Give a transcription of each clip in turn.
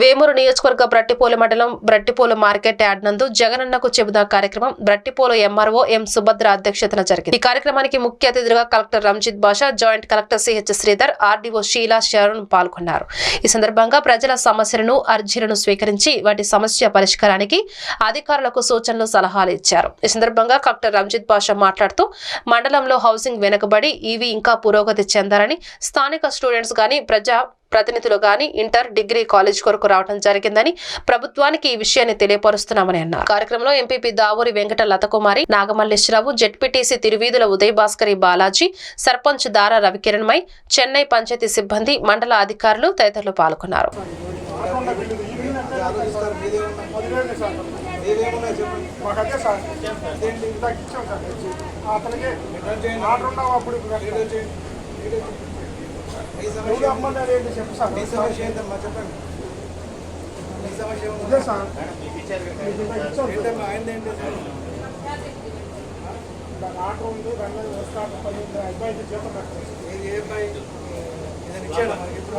వేమూరు నియోజకవర్గ బ్రట్టిపోలు మండలం బ్రట్టిపోలు market yard నందు జగనన్నకు చెబుదా కార్యక్రమం బ్రట్టిపోలు ఎంఆర్ఓ ఎం సుభద్ర అధ్యక్షతన జరిగింది. ఈ కార్యక్రమానికి ముఖ్య అతిథిగా collector Ranjith Basha joint collector CH Sridhar RDO Sheela Sharun పాల్గొన్నారు. ఈ సందర్భంగా ప్రజల సమస్యలను అర్జీలను స్వీకరించి వాటి సమస్య పరిష్కారానికి అధికారులకు సూచనలు సలహాలు ఇచ్చారు. ఈ సందర్భంగా కలెక్టర్ రంజిత్ బాషా మాట్లాడుతూ మండలంలో హౌసింగ్ వెనుకబడి ఇవి ఇంకా పురోగతి చెందాలని స్థానిక స్టూడెంట్స్ గాని ప్రజా ప్రతినిధులు గాని ఇంటర్ డిగ్రీ కాలేజ్ కొరకు రావడం జరిగిందని ప్రభుత్వానికి ఈ విషయాన్ని తెలియపరుస్తున్నామని అన్నారు. కార్యక్రమంలో ఎంపీపీ దావూరి వెంకట లతకుమారి నాగమల్లేశ్వరరావు జెడ్పీటీసీ తిరువీధుల ఉదయ్ భాస్కరి బాలాజీ సర్పంచ్ దారా రవికిరణ్మై చెన్నై పంచాయతీ సిబ్బంది మండల అధికారులు తదితరులు పాల్గొన్నారు. అతనికి ఆర్డర్ ఉన్నావు అప్పుడు ఎవరు అమ్మన్నారు ఏంటి? చెప్పు సార్. చెప్పండి. మీ సమస్య సార్. ఉంది. పది అబ్బాయి ఏ అబ్బాయి? ఏదైనా ఇచ్చాడా? ఇప్పుడు?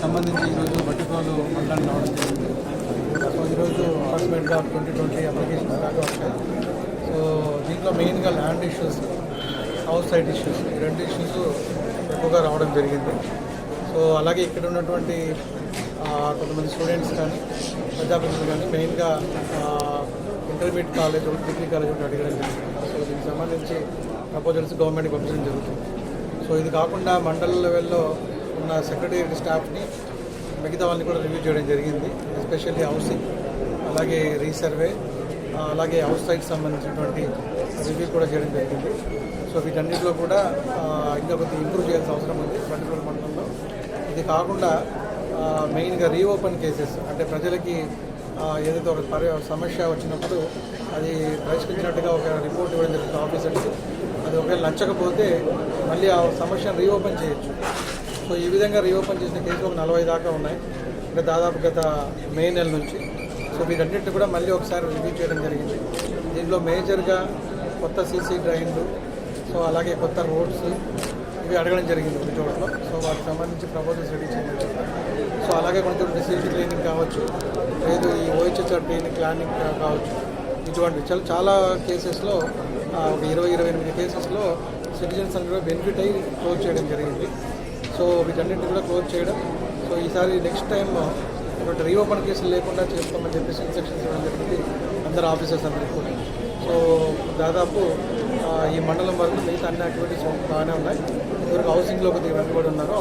సంబంధించి ఈరోజు బట్టికోలు మండలం రావడం జరిగింది. ఈరోజు అపార్ట్మెంట్గా ట్వంటీ ట్వంటీ అప్లికేషన్ దాకా వచ్చాయి దీంట్లో మెయిన్గా land issues house site issues ఈ రెండు ఇష్యూస్ ఎక్కువగా రావడం జరిగింది. సో అలాగే ఇక్కడ ఉన్నటువంటి కొంతమంది స్టూడెంట్స్ కానీ ప్రజాప్రతినిధులు కానీ మెయిన్గా ఇంటర్మీడియట్ కాలేజ్ ఒకటి డిగ్రీ కాలేజ్ ఒకటి అడగడం జరిగింది సో దీనికి సంబంధించి ప్రపోజల్స్ గవర్నమెంట్కి పంపించడం జరుగుతుంది. సో ఇది కాకుండా మండల లెవెల్లో ఉన్న సెక్రటరీ స్టాఫ్ని మిగతా వాళ్ళని కూడా రివ్యూ చేయడం జరిగింది. ఎస్పెషల్లీ హౌసింగ్ అలాగే రీసర్వే అలాగే హౌస్ సైట్ సంబంధించినటువంటి రివ్యూ కూడా చేయడం జరిగింది. సో వీటన్నిటిలో కూడా ఇంకా కొద్దిగా ఇంప్రూవ్ చేయాల్సిన అవసరం ఉంది బండిపూర్ మండలంలో. ఇది కాకుండా మెయిన్గా రీఓపెన్ కేసెస్ అంటే ప్రజలకి ఏదైతే ఒక పరి సమస్య వచ్చినప్పుడు అది పరిష్కరించినట్టుగా ఒక రిపోర్ట్ ఇవ్వడం జరుగుతుంది ఆఫీసర్స్ అది ఒకవేళ నచ్చకపోతే మళ్ళీ ఆ సమస్యను రీఓపెన్ చేయొచ్చు. సో ఈ విధంగా రీఓపెన్ చేసిన కేసులు ఒక నలభై దాకా ఉన్నాయి. అంటే దాదాపు గత మే నెల నుంచి. సో వీటన్నిటిని కూడా మళ్ళీ ఒకసారి రివ్యూ చేయడం జరిగింది. దీంట్లో మేజర్గా కొత్త సీసీ డ్రైన్లు సో అలాగే కొత్త రోడ్స్ ఇవి అడగడం జరిగింది కొన్ని చోట్ల. సో వాటికి సంబంధించి ప్రపోజల్స్ రెడీ చేయడం సో అలాగే కొంచెం డిసిజన్ క్లీనింగ్ కావచ్చు లేదు ఈ ఓహెచ్ఎస్ఆర్ క్లీనింగ్ ప్లానింగ్ కావచ్చు. ఇటువంటి చాలా చాలా కేసెస్లో ఒక ఇరవై ఇరవై ఎనిమిది కేసెస్లో సిటిజన్స్ అందరూ బెనిఫిట్ అయ్యి క్లోజ్ చేయడం జరిగింది. సో వీటన్నింటినీ కూడా క్లోజ్ చేయడం. సో ఈసారి నెక్స్ట్ టైం ఇటువంటి రీఓపెన్ కేసులు లేకుండా చేస్తామని చెప్పేసి ఇన్స్ట్రక్షన్స్ ఇవ్వడం జరిగింది. అందరు ఆఫీసర్స్ అందరికీ కూడా. సో దాదాపు ఆ, ఈ మండలం వరకు మిగతా అన్ని యాక్టివిటీస్ బాగానే ఉన్నాయి. ఇదివరకు హౌసింగ్లో కొద్దిగా వెనుకబడి ఉన్నారు.